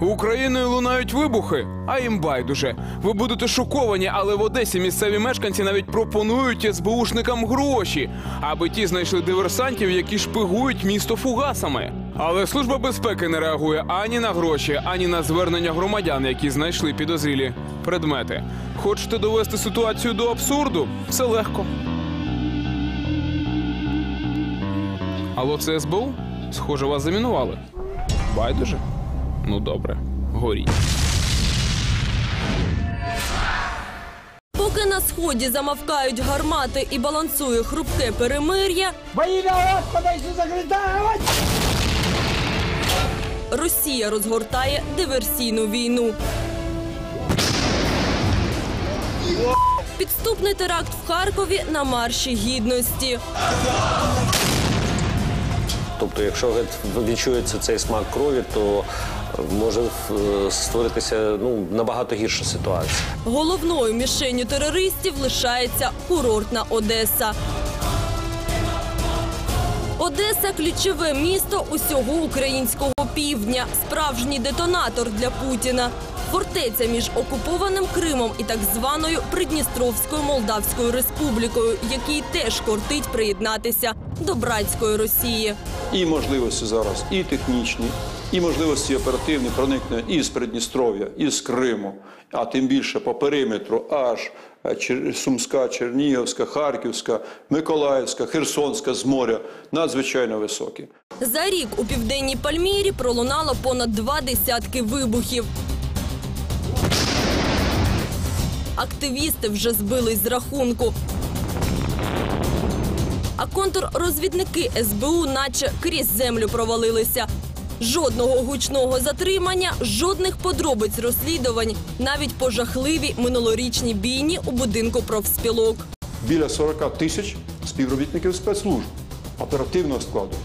Україною лунають вибухи, а їм байдуже. Ви будете шоковані, але в Одесі місцеві мешканці навіть пропонують СБУшникам гроші, аби ті знайшли диверсантів, які шпигують місто фугасами. Але служба безпеки не реагує ані на гроші, ані на звернення громадян, які знайшли підозрілі предмети. Хочете довести ситуацію до абсурду? Все легко. Алло, це СБУ? Схоже, вас замінували. Байдуже? Ну добре, горіть. Поки на сході замавкають гармати і балансує хрупке перемир'я, Господа Иисуса Христа! Росія розгортає диверсійну війну. Підступний теракт в Харкові на марші гідності. Тобто, якщо відчується цей смак крові, то може е, створитися ну, набагато гірша ситуація. Головною мішенню терористів лишається курортна Одеса. Одеса ключове місто усього українського півдня, справжній детонатор для Путіна. Фортеця між окупованим Кримом і так званою Придністровською Молдавською Республікою, якій теж кортить приєднатися до братської Росії. і можливості зараз, і технічні, і можливості оперативні проникнення і з Придністров'я, і з Криму, а тим більше по периметру аж е, Сумська, Чернігівська, Харківська, Миколаївська, Херсонська з моря надзвичайно високі. За рік у південній Пальмірі пролунало понад два десятки вибухів. Активісти вже збились з рахунку. А контррозвідники СБУ наче крізь землю провалилися. Жодного гучного затримання, жодних подробиць розслідувань, навіть по жахливій минулорічній бійні у будинку профспілок. Біля 40 тисяч співробітників спецслужб оперативного складу.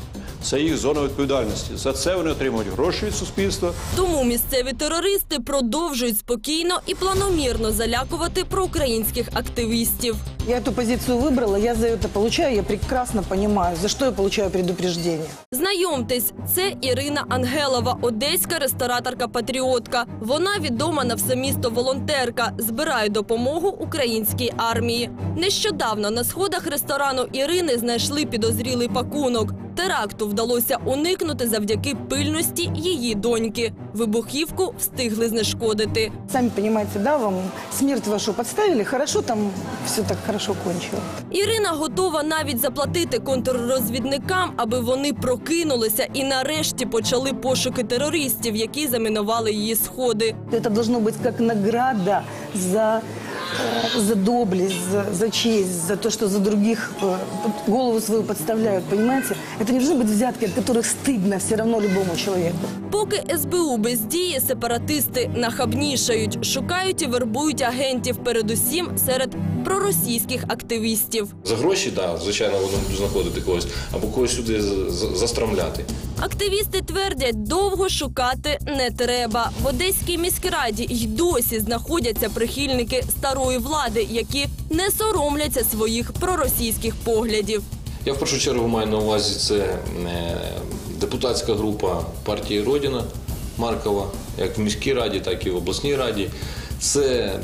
Це їх зона відповідальності. За це вони отримують гроші від суспільства. Тому місцеві терористи продовжують спокійно і планомірно залякувати проукраїнських активістів. Я эту позицию выбрала, я за это получаю, я прекрасно понимаю, за что я получаю предупреждение. Знайомтесь, це Ірина Ангелова, одеська рестораторка-патріотка. Вона відома на все місто волонтерка, збирає допомогу українській армії. Нещодавно на сходах ресторану Ірини знайшли підозрілий пакунок. Теракту вдалося уникнути завдяки пильності її доньки. Вибухівку встигли знешкодити. Сами понимаете, да, вам смерть вашу подставили, хорошо там все так хорошо кончилось. Ірина готова навіть заплатити контррозвідникам, аби вони прокинулися і нарешті почали пошуки терористів, які замінували її сходи. Это должно быть как награда за, э, за доблесть, за, за честь, за то, что за других э, голову свою подставляют, понимаете? Это не должны быть взятки, от которых стыдно все равно любому человеку. Поки СБУ бездіє, сепаратисти нахабнішають, шукають і вербують агентів, передусім серед проросійських активістів. За гроші, да, звичайно, вони будуть знаходити когось, або когось сюди застромляти. Активісти твердять, довго шукати не треба. В Одеській міськраді й досі знаходяться прихильники старої влади, які не соромляться своїх проросійських поглядів. Я в першу чергу маю на увазі це е, депутатська група партії Родіна Маркова, як в міській раді, так і в обласній раді. Це е,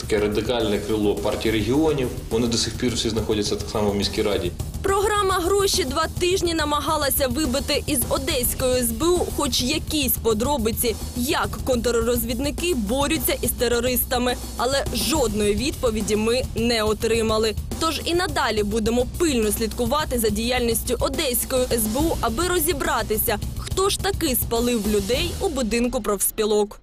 таке радикальне крило партії регіонів. Вони до сих пір всі знаходяться так само в міській раді. Програма гроші два тижні намагалася вибити із одеської СБУ хоч якісь подробиці, як контррозвідники борються із терористами, але жодної відповіді ми не отримали. Тож і надалі будемо пильно слідкувати за діяльністю одеської СБУ, аби розібратися, хто ж таки спалив людей у будинку профспілок.